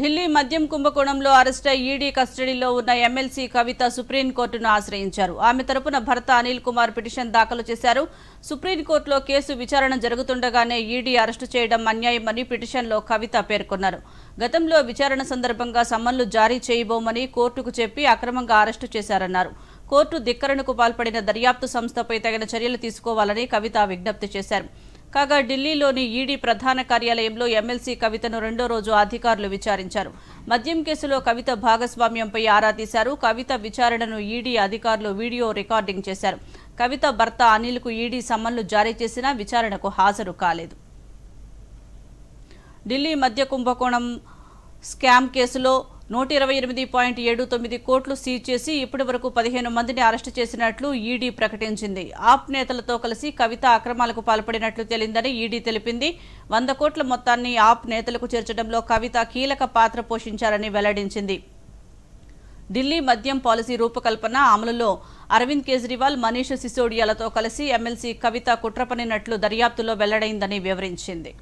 ఢిల్లీ మద్యం కుంభకోణంలో అరెస్టై ఈడీ కస్టడీలో ఉన్న ఎమ్మెల్సీ కవిత సుప్రీంకోర్టును ఆశ్రయించారు. ఆమె తరపున భర్త అనిల్ కుమార్ పిటిషన్ దాఖలు చేశారు. సుప్రీంకోర్టులో కేసు విచారణ జరుగుతుండగానే ఈడీ అరెస్టు చేయడం అన్యాయమని పిటిషన్లో కవిత పేర్కొన్నారు. గతంలో విచారణ సందర్భంగా సమ్మన్లు జారీ చేయబోమని కోర్టుకు చెప్పి అక్రమంగా అరెస్టు చేశారన్నారు. కోర్టు ధిక్కరణకు పాల్పడిన దర్యాప్తు సంస్థపై తగిన చర్యలు తీసుకోవాలని కవిత విజ్ఞప్తి చేశారు. కాగా ఢిల్లీలోని ఈడీ ప్రధాన కార్యాలయంలో ఎమ్మెల్సీ కవితను రెండో రోజు అధికారులు విచారించారు. మద్యం కేసులో కవిత భాగస్వామ్యంపై ఆరా తీశారు. కవిత విచారణను ఈడీ అధికారులు వీడియో రికార్డింగ్ చేశారు. కవిత భర్త అనిల్కు ఈడీ సమ్మన్లు జారీ చేసినా విచారణకు హాజరు కాలేదు. ఢిల్లీ మద్య కుంభకోణం స్కామ్ కేసులో నూట ఇరవై ఎనిమిది పాయింట్ ఏడు తొమ్మిది కోట్లు సీజ్ చేసి ఇప్పటి వరకు పదిహేను మందిని అరెస్టు చేసినట్లు ఈడీ ప్రకటించింది. ఆప్ నేతలతో కలిసి కవిత అక్రమాలకు పాల్పడినట్లు తేలిందని ఈడీ తెలిపింది. వంద కోట్ల మొత్తాన్ని ఆప్ నేతలకు చేర్చడంలో కవిత కీలక పాత్ర పోషించారని వెల్లడించింది. ఢిల్లీ మద్యం పాలసీ రూపకల్పన అమలులో అరవింద్ కేజ్రీవాల్ మనీష్ సిసోడియాలతో కలిసి ఎమ్మెల్సీ కవిత కుట్ర పన్నినట్లు దర్యాప్తులో వెల్లడైందని వివరించింది.